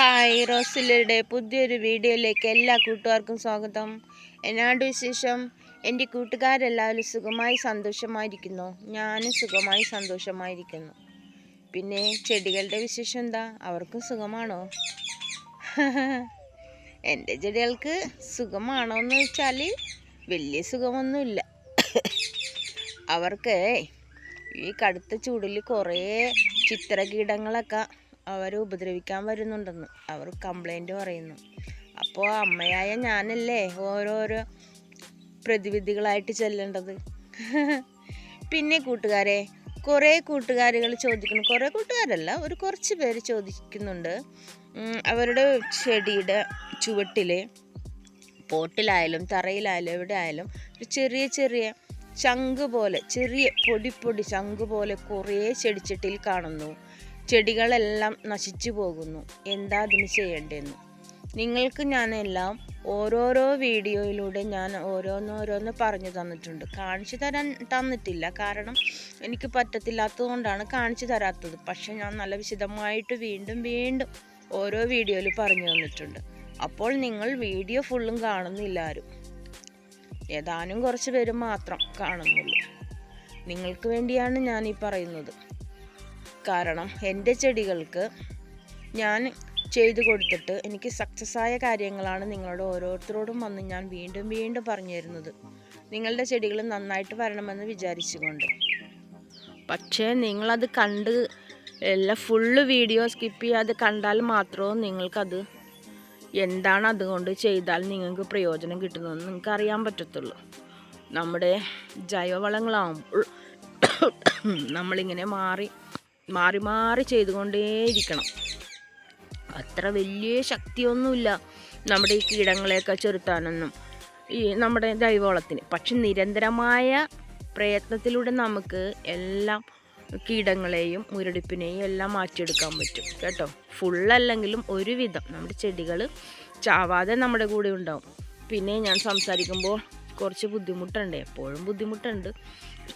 Hi റോസിലയുടെ പുതിയൊരു വീഡിയോയിലേക്ക് എല്ലാ കൂട്ടുകാർക്കും സ്വാഗതം. എന്നാണ്ട് വിശേഷം? എന്റെ കൂട്ടുകാരെല്ലാവരും സുഖമായി സന്തോഷമായിരിക്കുന്നു. ഞാനും സുഖമായി സന്തോഷമായിരിക്കുന്നു. പിന്നെ ചെടികളുടെ വിശേഷം എന്താ? അവർക്കും സുഖമാണോ? എന്റെ ചെടികൾക്ക് സുഖമാണോ എന്ന് വെച്ചാൽ വലിയ സുഖമൊന്നുമില്ല. അവർക്ക് ഈ കടുത്ത ചൂടിൽ കുറേ ചിത്രകീടങ്ങളൊക്കെ അവർ ഉപദ്രവിക്കാൻ വരുന്നുണ്ടെന്ന് അവർ കംപ്ലൈന്റ് പറയുന്നു. അപ്പോൾ അമ്മയായ ഞാനല്ലേ ഓരോരോ പ്രതിവിധികളായിട്ട് ചെല്ലേണ്ടത്? പിന്നെ കൂട്ടുകാരെ കുറേ കൂട്ടുകാരികൾ ചോദിക്കുന്നു. കുറേ കൂട്ടുകാരല്ല ഒരു കുറച്ച് പേര് ചോദിക്കുന്നുണ്ട്. അവരുടെ ചെടിയുടെ ചുവട്ടിൽ പോട്ടിലായാലും തറയിലായാലും എവിടെ ആയാലും ഒരു ചെറിയ ചെറിയ ചങ്ക് പോലെ ചെറിയ പൊടി പൊടി ചങ്ക് പോലെ കുറേ ചെടിച്ചട്ടിയിൽ കാണുന്നു. ചെടികളെല്ലാം നശിച്ചു പോകുന്നു. എന്താ അതിന് ചെയ്യേണ്ടതെന്ന്? നിങ്ങൾക്ക് ഞാനെല്ലാം ഓരോരോ വീഡിയോയിലൂടെ ഞാൻ ഓരോന്നോരോന്ന് പറഞ്ഞു തന്നിട്ടുണ്ട്. കാണിച്ചു തരാൻ തന്നിട്ടില്ല. കാരണം എനിക്ക് പറ്റത്തില്ലാത്തതുകൊണ്ടാണ് കാണിച്ചു തരാത്തത്. പക്ഷെ ഞാൻ നല്ല വിശദമായിട്ട് വീണ്ടും വീണ്ടും ഓരോ വീഡിയോയിൽ പറഞ്ഞു തന്നിട്ടുണ്ട്. അപ്പോൾ നിങ്ങൾ വീഡിയോ ഫുള്ളും കാണുന്നില്ല ആരും. ഏതാനും കുറച്ച് പേര് മാത്രം കാണുന്നുള്ളൂ. നിങ്ങൾക്ക് വേണ്ടിയാണ് ഞാൻ ഈ പറയുന്നത്. കാരണം എന്റെ ചെടികൾക്ക് ഞാൻ ചെയ്തു കൊടുത്തിട്ട് എനിക്ക് സക്സസ് ആയ കാര്യങ്ങളാണ് നിങ്ങളോട് ഓരോരുത്തരോടും വന്ന് ഞാൻ വീണ്ടും വീണ്ടും പറഞ്ഞു തരുന്നത്. നിങ്ങളുടെ ചെടികൾ നന്നായിട്ട് വരണമെന്ന് വിചാരിച്ചുകൊണ്ട്. പക്ഷേ നിങ്ങളത് കണ്ട് എല്ലാം ഫുള്ള് വീഡിയോ സ്കിപ്പ് ചെയ്യാതെ കണ്ടാൽ മാത്രമേ നിങ്ങൾക്കത് എന്താണ് അതുകൊണ്ട് ചെയ്താൽ നിങ്ങൾക്ക് പ്രയോജനം കിട്ടുന്നതെന്ന് നിങ്ങൾക്ക് അറിയാൻ പറ്റത്തുള്ളൂ. നമ്മുടെ ജൈവവളങ്ങളാകുമ്പോൾ നമ്മളിങ്ങനെ മാറി മാറി മാറി ചെയ്തുകൊണ്ടേയിരിക്കണം. അത്ര വലിയ ശക്തിയൊന്നുമില്ല നമ്മുടെ ഈ കീടങ്ങളെയൊക്കെ ചെറുത്താനൊന്നും ഈ നമ്മുടെ ജൈവവളത്തിന് പക്ഷെ നിരന്തരമായ പ്രയത്നത്തിലൂടെ നമുക്ക് എല്ലാം കീടങ്ങളെയും മുരടിപ്പിനെയും എല്ലാം മാറ്റിയെടുക്കാൻ പറ്റും. കേട്ടോ? ഫുള്ളല്ലെങ്കിലും ഒരുവിധം. നമ്മുടെ ചെടികൾ ചാവാതെ നമ്മുടെ കൂടെ ഉണ്ടാവും. പിന്നെ ഞാൻ സംസാരിക്കുമ്പോൾ കുറച്ച് ബുദ്ധിമുട്ടുണ്ട്. എപ്പോഴും ബുദ്ധിമുട്ടുണ്ട്.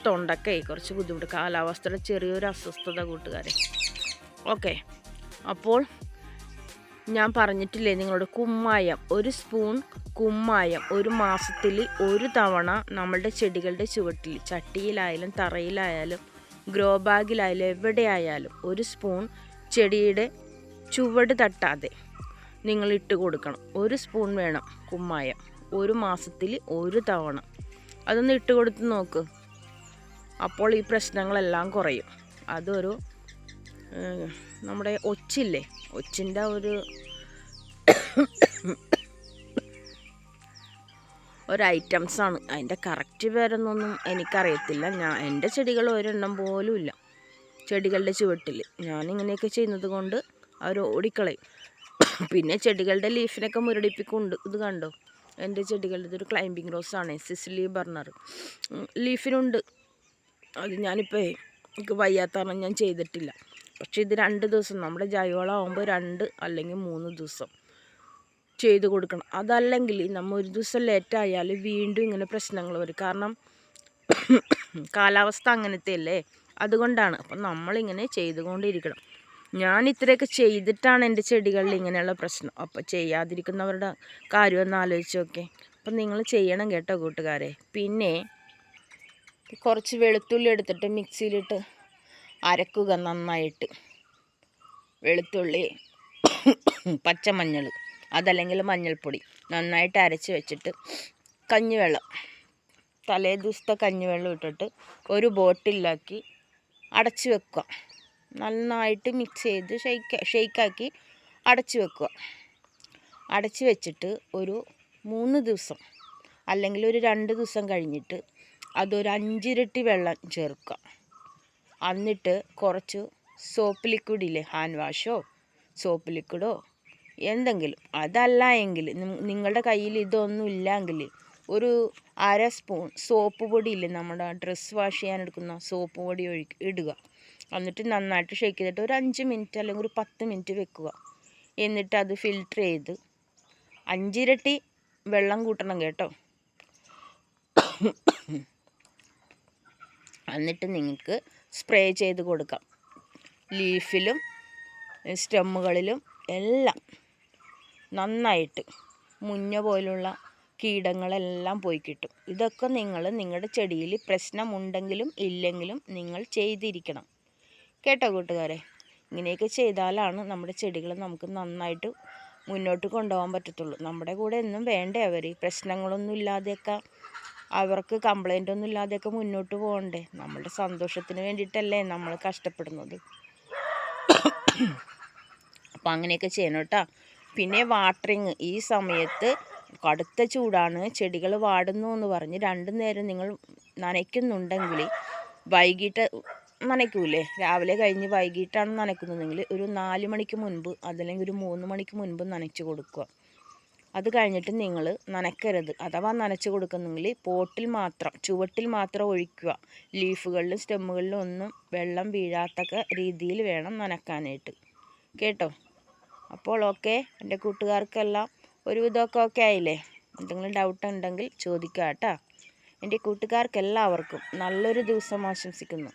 തൊണ്ടക്കേ കുറച്ച് ബുദ്ധിമുട്ട്. കാലാവസ്ഥയുടെ ചെറിയൊരു അസ്വസ്ഥത കൂട്ടുകാരെ. ഓക്കെ. അപ്പോൾ ഞാൻ പറഞ്ഞിട്ടില്ലേ നിങ്ങളോട് കുമ്മായം. ഒരു സ്പൂൺ കുമ്മായം ഒരു മാസത്തിൽ ഒരു തവണ നമ്മളുടെ ചെടികളുടെ ചുവട്ടിൽ ചട്ടിയിലായാലും തറയിലായാലും ഗ്രോ ബാഗിലായാലും എവിടെയായാലും ഒരു സ്പൂൺ ചെടിയുടെ ചുവട് തട്ടാതെ നിങ്ങൾ ഇട്ട് കൊടുക്കണം. ഒരു സ്പൂൺ വേണം കുമ്മായം. ഒരു മാസത്തിൽ ഒരു തവണ. അതൊന്ന് ഇട്ട് കൊടുത്ത് നോക്ക്. അപ്പോൾ ഈ പ്രശ്നങ്ങളെല്ലാം കുറയും. അതൊരു നമ്മുടെ ഒച്ചില്ലേ? ഒച്ചിന്റെ ഒരു ഒരു ഐറ്റംസ് ആണ് അതിന്റെ കറക്റ്റ് പേരൊന്നൊന്നും എനിക്കറിയത്തില്ല. ഞാൻ എന്റെ ചെടികൾ ഒരെണ്ണം പോലും ഇല്ല. ചെടികളുടെ ചുവട്ടിൽ. ഞാനിങ്ങനെയൊക്കെ ചെയ്യുന്നത് കൊണ്ട് അവർ ഓടിക്കളയും. പിന്നെ ചെടികളുടെ ലീഫിനൊക്കെ മുരടിപ്പിക്കുന്നുണ്ട് ഇത് കണ്ടോ? എന്റെ ചെടികളുടെ ഇതൊരു ക്ലൈമ്പിംഗ് റോസാണ് സിസിലി ബർണർ. ലീഫിനുണ്ട്. അത് ഞാനിപ്പോൾ എനിക്ക് വയ്യാത്ത കാരണം ഞാൻ ചെയ്തിട്ടില്ല. പക്ഷെ ഇത് രണ്ട് ദിവസം നമ്മുടെ ജൈവവളം ആകുമ്പോൾ രണ്ട് അല്ലെങ്കിൽ മൂന്ന് ദിവസം ചെയ്ത് കൊടുക്കണം. അതല്ലെങ്കിൽ നമ്മൾ ഒരു ദിവസം ലേറ്റായാൽ വീണ്ടും ഇങ്ങനെ പ്രശ്നങ്ങൾ വരും. കാരണം കാലാവസ്ഥ അങ്ങനത്തെ അല്ലേ അതുകൊണ്ടാണ്. അപ്പം നമ്മളിങ്ങനെ ചെയ്തുകൊണ്ടിരിക്കണം. ഞാൻ ഇത്രയൊക്കെ ചെയ്തിട്ടാണ് എന്റെ ചെടികളിൽ ഇങ്ങനെയുള്ള പ്രശ്നം. അപ്പോൾ ചെയ്യാതിരിക്കുന്നവരുടെ കാര്യം ഒന്ന് ആലോചിച്ച് നോക്കേ അപ്പം നിങ്ങൾ ചെയ്യണം കേട്ടോ കൂട്ടുകാരെ. പിന്നെ കുറച്ച് വെളുത്തുള്ളി എടുത്തിട്ട് മിക്സിയിലിട്ട് അരക്കുക നന്നായിട്ട്. വെളുത്തുള്ളി പച്ചമഞ്ഞൾ അതല്ലെങ്കിൽ മഞ്ഞൾപ്പൊടി നന്നായിട്ട് അരച്ച് വെച്ചിട്ട് കഞ്ഞിവെള്ളം തലേ ദിവസത്തെ കഞ്ഞിവെള്ളം ഇട്ടിട്ട് ഒരു ബോട്ടിലാക്കി അടച്ച് വെക്കുക. നന്നായിട്ട് മിക്സ് ചെയ്ത് ഷെയ്ക്ക് ഷെയ്ക്കാക്കി അടച്ച് വെക്കുക. അടച്ച് വെച്ചിട്ട് ഒരു മൂന്ന് ദിവസം അല്ലെങ്കിൽ ഒരു രണ്ട് ദിവസം കഴിഞ്ഞിട്ട് അതൊരു അഞ്ചിരട്ടി വെള്ളം ചേർക്കുക. എന്നിട്ട് കുറച്ച് സോപ്പ് ലിക്വിഡ് ഇല്ലേ ഹാൻഡ് വാഷോ സോപ്പ് ലിക്വിഡോ എന്തെങ്കിലും. അതല്ല എങ്കിൽ നിങ്ങളുടെ കയ്യിൽ ഇതൊന്നും ഇല്ലെങ്കിൽ ഒരു അര സ്പൂൺ സോപ്പ് പൊടി ഇല്ലേ നമ്മുടെ ഡ്രസ്സ് വാഷ് ചെയ്യാൻ എടുക്കുന്ന സോപ്പ് പൊടി ഒഴി ഇടുക. എന്നിട്ട് നന്നായിട്ട് ഷേക്ക് ചെയ്തിട്ട് ഒരു അഞ്ച് മിനിറ്റ് അല്ലെങ്കിൽ ഒരു പത്ത് മിനിറ്റ് വെക്കുക. എന്നിട്ട് അത് ഫിൽറ്റർ ചെയ്ത് അഞ്ചിരട്ടി വെള്ളം കൂട്ടണം കേട്ടോ. എന്നിട്ട് നിങ്ങൾക്ക് സ്പ്രേ ചെയ്ത് കൊടുക്കാം. ലീഫിലും സ്റ്റെമ്മുകളിലും എല്ലാം നന്നായിട്ട് മുഞ്ഞ പോലുള്ള കീടങ്ങളെല്ലാം പോയി കിട്ടും. ഇതൊക്കെ നിങ്ങൾ നിങ്ങളുടെ ചെടിയിൽ പ്രശ്നമുണ്ടെങ്കിലും ഇല്ലെങ്കിലും നിങ്ങൾ ചെയ്തിരിക്കണം. കേട്ടോ കൂട്ടുകാരെ? ഇങ്ങനെയൊക്കെ ചെയ്താലാണ് നമ്മുടെ ചെടികൾ നമുക്ക് നന്നായിട്ട് മുന്നോട്ട് കൊണ്ടുപോകാൻ പറ്റത്തുള്ളൂ. നമ്മുടെ കൂടെ എന്നും വേണ്ടേ അവർ പ്രശ്നങ്ങളൊന്നും ഇല്ലാതെയൊക്കെ അവർക്ക് കംപ്ലൈന്റ് ഒന്നും ഇല്ലാതെയൊക്കെ മുന്നോട്ട് പോകണ്ടേ? നമ്മളുടെ സന്തോഷത്തിന് വേണ്ടിയിട്ടല്ലേ നമ്മൾ കഷ്ടപ്പെടുന്നത്. അപ്പം അങ്ങനെയൊക്കെ ചെയ്യണം കേട്ടോ. പിന്നെ വാട്ടറിങ് ഈ സമയത്ത് കടുത്ത ചൂടാണ് ചെടികൾ വാടുന്നു എന്ന് പറഞ്ഞ് രണ്ടു നേരം നിങ്ങൾ നനയ്ക്കുന്നുണ്ടെങ്കിൽ വൈകിട്ട് നനയ്ക്കൂലേ? രാവിലെ കഴിഞ്ഞ് വൈകിട്ടാണ് നനയ്ക്കുന്നതെങ്കിൽ ഒരു നാല് മണിക്ക് മുൻപ് അതല്ലെങ്കിൽ ഒരു മൂന്ന് മണിക്ക് മുൻപ് നനച്ച് കൊടുക്കുക. അത് കഴിഞ്ഞിട്ട് നിങ്ങൾ നനയ്ക്കരുത്. അഥവാ നനച്ച് കൊടുക്കുന്നെങ്കിൽ പോട്ടിൽ മാത്രം ചുവട്ടിൽ മാത്രം ഒഴിക്കുക. ലീഫുകളിലും സ്റ്റെമ്മുകളിലും ഒന്നും വെള്ളം വീഴാത്തക്ക രീതിയിൽ വേണം നനക്കാനായിട്ട് കേട്ടോ? അപ്പോൾ ഓക്കെ എന്റെ കൂട്ടുകാർക്കെല്ലാം ഒരുവിധമൊക്കെ ഓക്കെ ആയില്ലേ? എന്തെങ്കിലും ഡൗട്ട് ഉണ്ടെങ്കിൽ ചോദിക്കാം കേട്ടോ എന്റെ കൂട്ടുകാർക്കെല്ലാവർക്കും നല്ലൊരു ദിവസം ആശംസിക്കുന്നു.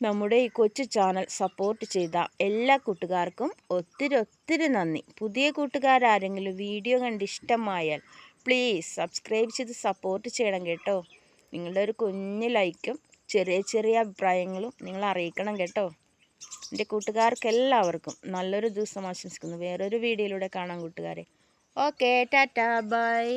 നമ്മുടെ ഈ കൊച്ചു ചാനൽ സപ്പോർട്ട് ചെയ്ത എല്ലാ കൂട്ടുകാർക്കും ഒത്തിരി ഒത്തിരി നന്ദി. പുതിയ കൂട്ടുകാരാരെങ്കിലും വീഡിയോ കണ്ട് ഇഷ്ടമായാൽ പ്ലീസ് സബ്സ്ക്രൈബ് ചെയ്ത് സപ്പോർട്ട് ചെയ്യണം കേട്ടോ. നിങ്ങളുടെ ഒരു കുഞ്ഞു ലൈക്കും ചെറിയ ചെറിയ അഭിപ്രായങ്ങളും നിങ്ങൾ അറിയിക്കണം കേട്ടോ. എന്റെ കൂട്ടുകാർക്ക് എല്ലാവർക്കും നല്ലൊരു ദിവസം ആശംസിക്കുന്നു. വേറൊരു വീഡിയോയിലൂടെ കാണാം കൂട്ടുകാരെ. Okay Tata by